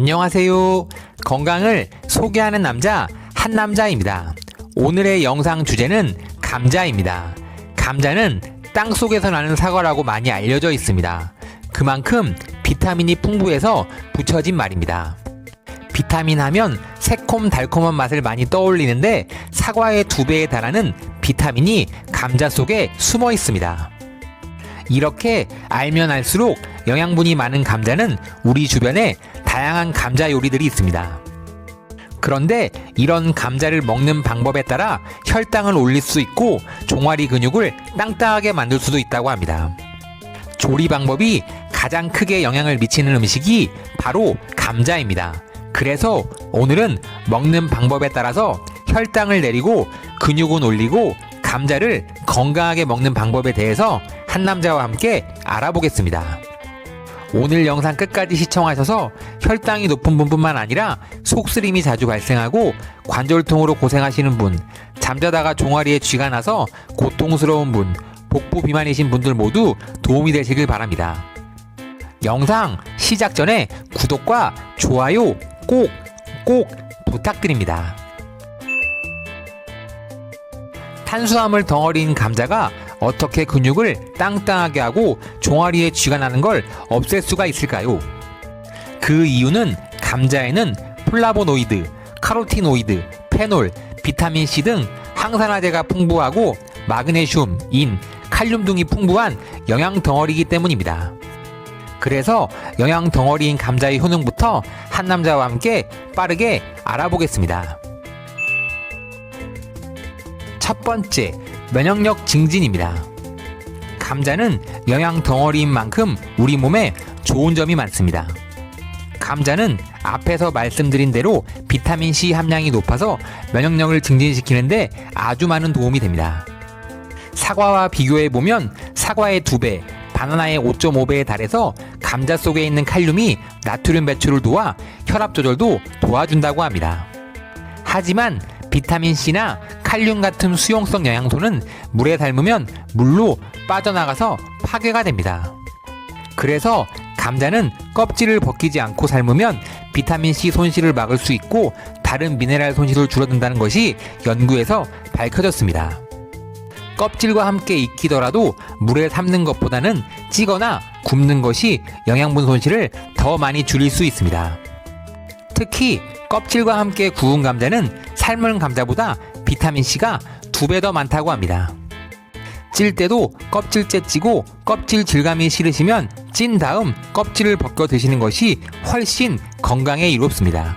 안녕하세요. 건강을 소개하는 남자, 한 남자입니다. 오늘의 영상 주제는 감자입니다. 감자는 땅 속에서 나는 사과라고 많이 알려져 있습니다. 그만큼 비타민이 풍부해서 붙여진 말입니다. 비타민 하면 새콤달콤한 맛을 많이 떠올리는데 사과의 두 배에 달하는 비타민이 감자 속에 숨어 있습니다. 이렇게 알면 알수록 영양분이 많은 감자는 우리 주변에 다양한 감자 요리들이 있습니다. 그런데 이런 감자를 먹는 방법에 따라 혈당을 올릴 수 있고 종아리 근육을 땅땅하게 만들 수도 있다고 합니다. 조리 방법이 가장 크게 영향을 미치는 음식이 바로 감자입니다. 그래서 오늘은 먹는 방법에 따라서 혈당을 내리고 근육은 올리고 감자를 건강하게 먹는 방법에 대해서 한 남자와 함께 알아보겠습니다. 오늘 영상 끝까지 시청하셔서 혈당이 높은 분뿐만 아니라 속쓰림이 자주 발생하고 관절통으로 고생하시는 분, 잠자다가 종아리에 쥐가 나서 고통스러운 분, 복부 비만이신 분들 모두 도움이 되시길 바랍니다. 영상 시작 전에 구독과 좋아요 꼭, 꼭 부탁드립니다. 탄수화물 덩어리인 감자가 어떻게 근육을 땅땅하게 하고 종아리에 쥐가 나는 걸 없앨 수가 있을까요? 그 이유는 감자에는 플라보노이드, 카로티노이드, 페놀, 비타민 C 등 항산화제가 풍부하고 마그네슘, 인, 칼륨 등이 풍부한 영양 덩어리이기 때문입니다. 그래서 영양 덩어리인 감자의 효능부터 한 남자와 함께 빠르게 알아보겠습니다. 첫 번째, 면역력 증진입니다. 감자는 영양 덩어리인 만큼 우리 몸에 좋은 점이 많습니다. 감자는 앞에서 말씀드린 대로 비타민 C 함량이 높아서 면역력을 증진시키는데 아주 많은 도움이 됩니다. 사과와 비교해 보면 사과의 2배, 바나나의 5.5배에 달해서 감자 속에 있는 칼륨이 나트륨 배출을 도와 혈압 조절도 도와준다고 합니다. 하지만 비타민 C나 칼륨 같은 수용성 영양소는 물에 닮으면 물로 빠져나가서 파괴가 됩니다. 그래서 감자는 껍질을 벗기지 않고 삶으면 비타민 C 손실을 막을 수 있고 다른 미네랄 손실을 줄어든다는 것이 연구에서 밝혀졌습니다. 껍질과 함께 익히더라도 물에 삶는 것보다는 찌거나 굽는 것이 영양분 손실을 더 많이 줄일 수 있습니다. 특히 껍질과 함께 구운 감자는 삶은 감자보다 비타민C가 두 배 더 많다고 합니다. 찔 때도 껍질째 찌고 껍질 질감이 싫으시면 찐 다음 껍질을 벗겨 드시는 것이 훨씬 건강에 이롭습니다.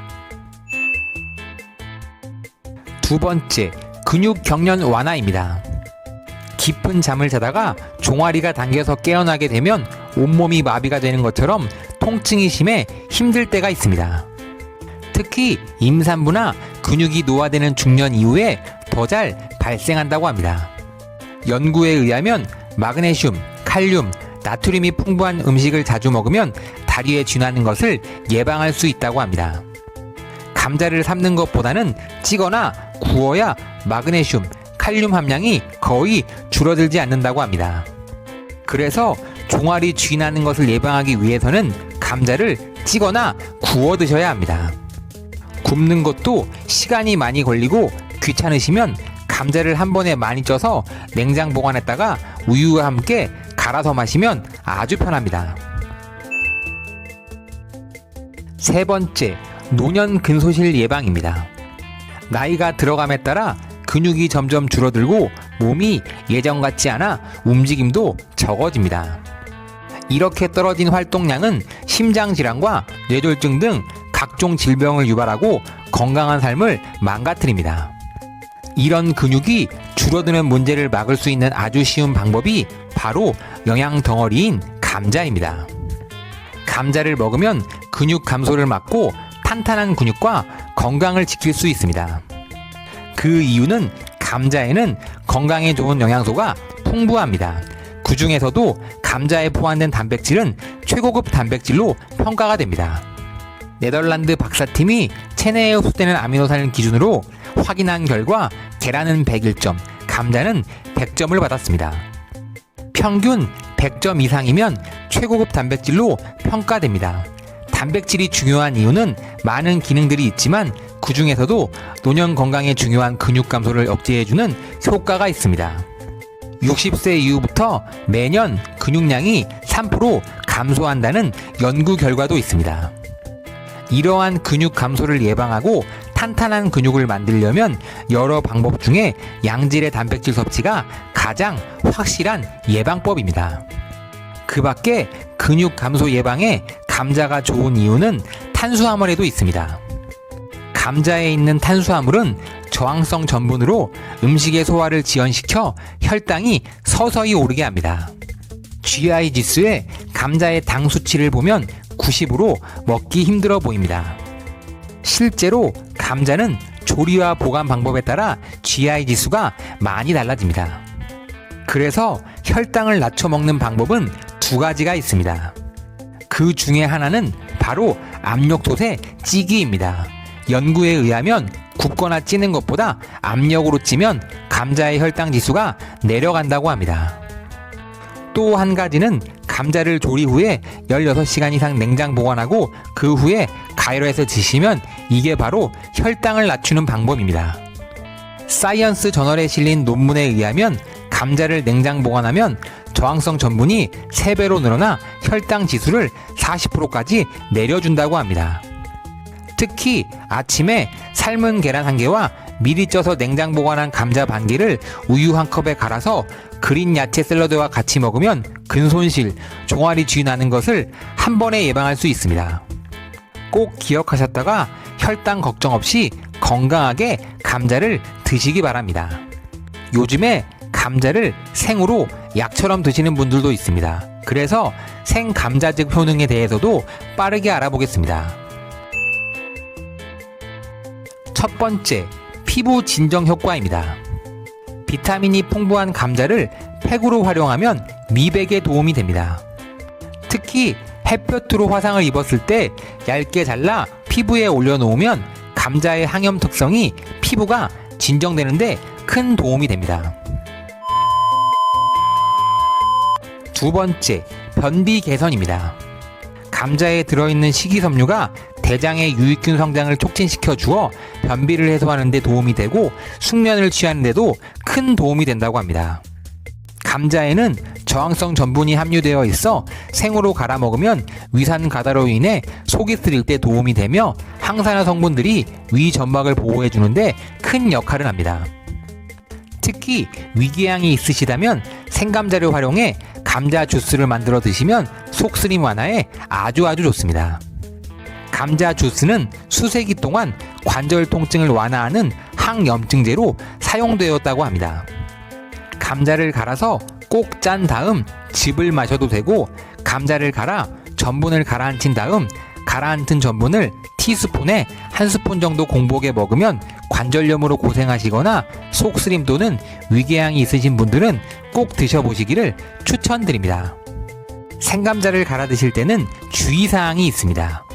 두 번째, 근육 경련 완화입니다. 깊은 잠을 자다가 종아리가 당겨서 깨어나게 되면 온몸이 마비가 되는 것처럼 통증이 심해 힘들 때가 있습니다. 특히 임산부나 근육이 노화되는 중년 이후에 더 잘 발생한다고 합니다. 연구에 의하면 마그네슘, 칼륨, 나트륨이 풍부한 음식을 자주 먹으면 다리에 쥐나는 것을 예방할 수 있다고 합니다. 감자를 삶는 것보다는 찌거나 구워야 마그네슘, 칼륨 함량이 거의 줄어들지 않는다고 합니다. 그래서 종아리 쥐 나는 것을 예방하기 위해서는 감자를 찌거나 구워 드셔야 합니다. 굽는 것도 시간이 많이 걸리고 귀찮으시면 감자를 한 번에 많이 쪄서 냉장 보관했다가 우유와 함께 갈아서 마시면 아주 편합니다. 세 번째, 노년 근소실 예방입니다. 나이가 들어감에 따라 근육이 점점 줄어들고 몸이 예전 같지 않아 움직임도 적어집니다. 이렇게 떨어진 활동량은 심장질환과 뇌졸중 등 각종 질병을 유발하고 건강한 삶을 망가뜨립니다. 이런 근육이 줄어드는 문제를 막을 수 있는 아주 쉬운 방법이 바로 영양 덩어리인 감자입니다. 감자를 먹으면 근육 감소를 막고 탄탄한 근육과 건강을 지킬 수 있습니다. 그 이유는 감자에는 건강에 좋은 영양소가 풍부합니다. 그 중에서도 감자에 포함된 단백질은 최고급 단백질로 평가가 됩니다. 네덜란드 박사팀이 체내에 흡수되는 아미노산을 기준으로 확인한 결과 계란은 101점, 감자는 100점을 받았습니다. 평균 100점 이상이면 최고급 단백질로 평가됩니다. 단백질이 중요한 이유는 많은 기능들이 있지만 그 중에서도 노년 건강에 중요한 근육 감소를 억제해주는 효과가 있습니다. 60세 이후부터 매년 근육량이 3% 감소한다는 연구 결과도 있습니다. 이러한 근육 감소를 예방하고 탄탄한 근육을 만들려면 여러 방법 중에 양질의 단백질 섭취가 가장 확실한 예방법입니다. 그 밖에 근육 감소 예방에 감자가 좋은 이유는 탄수화물에도 있습니다. 감자에 있는 탄수화물은 저항성 전분으로 음식의 소화를 지연시켜 혈당이 서서히 오르게 합니다. GI 지수에 감자의 당 수치를 보면 90으로 먹기 힘들어 보입니다. 실제로 감자는 조리와 보관 방법에 따라 GI 지수가 많이 달라집니다. 그래서 혈당을 낮춰 먹는 방법은 두 가지가 있습니다. 그 중에 하나는 바로 압력솥의 찌기입니다. 연구에 의하면 굽거나 찌는 것보다 압력으로 찌면 감자의 혈당 지수가 내려간다고 합니다. 또 한 가지는 감자를 조리 후에 16시간 이상 냉장 보관하고 그 후에 가열해서 드시면 이게 바로 혈당을 낮추는 방법입니다. 사이언스 저널에 실린 논문에 의하면 감자를 냉장 보관하면 저항성 전분이 3배로 늘어나 혈당 지수를 40%까지 내려준다고 합니다. 특히 아침에 삶은 계란 한 개와 미리 쪄서 냉장 보관한 감자 반 개를 우유 한 컵에 갈아서 그린 야채 샐러드와 같이 먹으면 근손실, 종아리 쥐 나는 것을 한 번에 예방할 수 있습니다. 꼭 기억하셨다가 혈당 걱정 없이 건강하게 감자를 드시기 바랍니다. 요즘에 감자를 생으로 약처럼 드시는 분들도 있습니다. 그래서 생 감자즙 효능에 대해서도 빠르게 알아보겠습니다. 첫 번째, 피부 진정 효과입니다. 비타민이 풍부한 감자를 팩으로 활용하면 미백에 도움이 됩니다. 특히 햇볕으로 화상을 입었을 때 얇게 잘라 피부에 올려놓으면 감자의 항염 특성이 피부가 진정되는데 큰 도움이 됩니다. 두 번째, 변비 개선입니다. 감자에 들어있는 식이섬유가 대장의 유익균 성장을 촉진시켜 주어 변비를 해소하는 데 도움이 되고 숙면을 취하는 데도 큰 도움이 된다고 합니다. 감자에는 저항성 전분이 함유되어 있어 생으로 갈아 먹으면 위산 가다로 인해 속이 쓰릴 때 도움이 되며 항산화 성분들이 위 점막을 보호해 주는데 큰 역할을 합니다. 특히 위궤양이 있으시다면 생감자를 활용해 감자 주스를 만들어 드시면 속쓰림 완화에 아주 아주 좋습니다. 감자 주스는 수세기 동안 관절 통증을 완화하는 항염증제로 사용되었다고 합니다. 감자를 갈아서 꼭 짠 다음 즙을 마셔도 되고 감자를 갈아 전분을 가라앉힌 다음 가라앉은 전분을 티스푼에 한 스푼 정도 공복에 먹으면 관절염으로 고생하시거나 속쓰림 또는 위궤양이 있으신 분들은 꼭 드셔보시기를 추천드립니다. 생감자를 갈아 드실 때는 주의사항이 있습니다.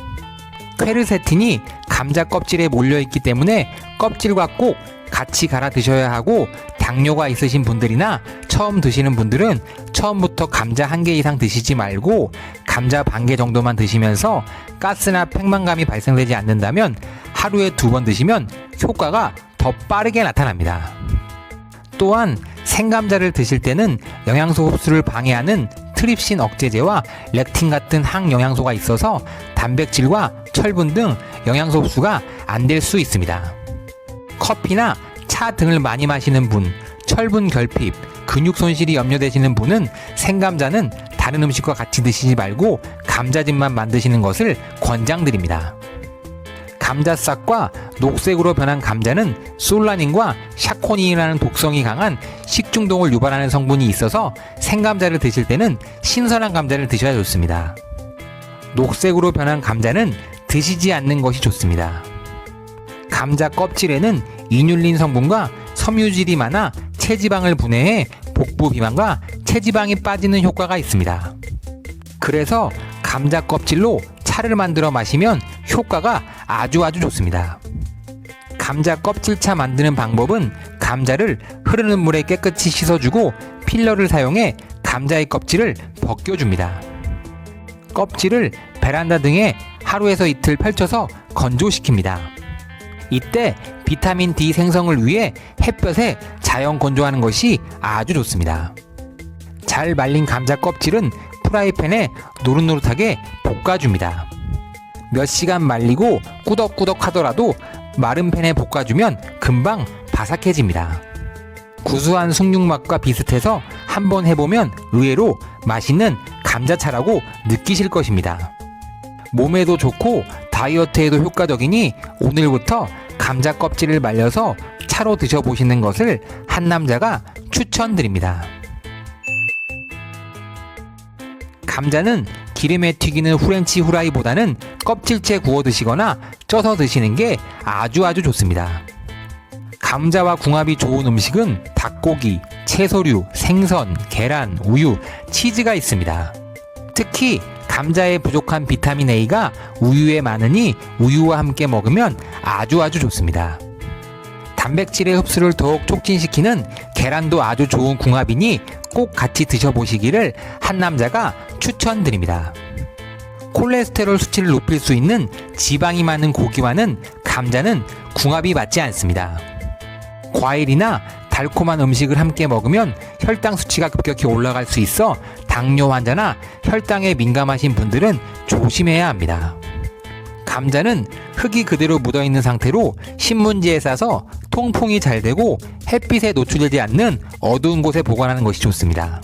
퀘르세틴이 감자 껍질에 몰려있기 때문에 껍질과 꼭 같이 갈아 드셔야 하고 당뇨가 있으신 분들이나 처음 드시는 분들은 처음부터 감자 한 개 이상 드시지 말고 감자 반 개 정도만 드시면서 가스나 팽만감이 발생되지 않는다면 하루에 두 번 드시면 효과가 더 빠르게 나타납니다. 또한 생감자를 드실 때는 영양소 흡수를 방해하는 트립신 억제제와 렉틴 같은 항영양소가 있어서 단백질과 철분 등 영양소 흡수가 안 될 수 있습니다. 커피나 차 등을 많이 마시는 분, 철분 결핍, 근육 손실이 염려되시는 분은 생감자는 다른 음식과 같이 드시지 말고 감자즙만 만드시는 것을 권장드립니다. 감자싹과 녹색으로 변한 감자는 솔라닌과 샤코닌이라는 독성이 강한 식중독을 유발하는 성분이 있어서 생감자를 드실 때는 신선한 감자를 드셔야 좋습니다. 녹색으로 변한 감자는 드시지 않는 것이 좋습니다. 감자 껍질에는 이뉼린 성분과 섬유질이 많아 체지방을 분해해 복부 비만과 체지방이 빠지는 효과가 있습니다. 그래서 감자 껍질로 차를 만들어 마시면 효과가 아주 아주 좋습니다. 감자 껍질차 만드는 방법은 감자를 흐르는 물에 깨끗이 씻어주고 필러를 사용해 감자의 껍질을 벗겨줍니다. 껍질을 베란다 등에 하루에서 이틀 펼쳐서 건조시킵니다. 이때 비타민 D 생성을 위해 햇볕에 자연 건조하는 것이 아주 좋습니다. 잘 말린 감자 껍질은 프라이팬에 노릇노릇하게 볶아줍니다. 몇 시간 말리고 꾸덕꾸덕 하더라도 마른 팬에 볶아주면 금방 바삭해집니다. 구수한 숭늉맛과 비슷해서 한번 해보면 의외로 맛있는 감자차라고 느끼실 것입니다. 몸에도 좋고 다이어트에도 효과적이니 오늘부터 감자 껍질을 말려서 차로 드셔보시는 것을 한 남자가 추천드립니다. 감자는 기름에 튀기는 후렌치 후라이보다는 껍질째 구워 드시거나 쪄서 드시는 게 아주 아주 좋습니다. 감자와 궁합이 좋은 음식은 닭고기, 채소류, 생선, 계란, 우유, 치즈가 있습니다. 특히 감자에 부족한 비타민 A가 우유에 많으니 우유와 함께 먹으면 아주 아주 좋습니다. 단백질의 흡수를 더욱 촉진시키는 계란도 아주 좋은 궁합이니 꼭 같이 드셔보시기를 한 남자가 추천드립니다. 콜레스테롤 수치를 높일 수 있는 지방이 많은 고기와는 감자는 궁합이 맞지 않습니다. 과일이나 달콤한 음식을 함께 먹으면 혈당 수치가 급격히 올라갈 수 있어 당뇨 환자나 혈당에 민감하신 분들은 조심해야 합니다. 감자는 흙이 그대로 묻어 있는 상태로 신문지에 싸서 통풍이 잘 되고 햇빛에 노출되지 않는 어두운 곳에 보관하는 것이 좋습니다.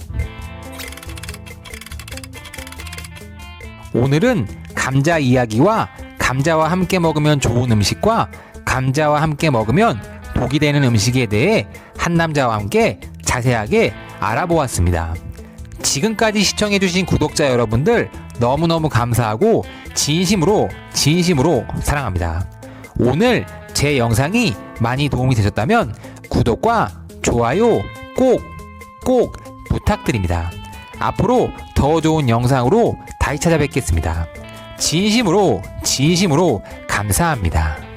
오늘은 감자 이야기와 감자와 함께 먹으면 좋은 음식과 감자와 함께 먹으면 독이 되는 음식에 대해 한 남자와 함께 자세하게 알아보았습니다. 지금까지 시청해주신 구독자 여러분들 너무너무 감사하고 진심으로 진심으로 사랑합니다. 오늘 제 영상이 많이 도움이 되셨다면 구독과 좋아요 꼭 꼭 부탁드립니다. 앞으로 더 좋은 영상으로 다시 찾아뵙겠습니다. 진심으로 진심으로 감사합니다.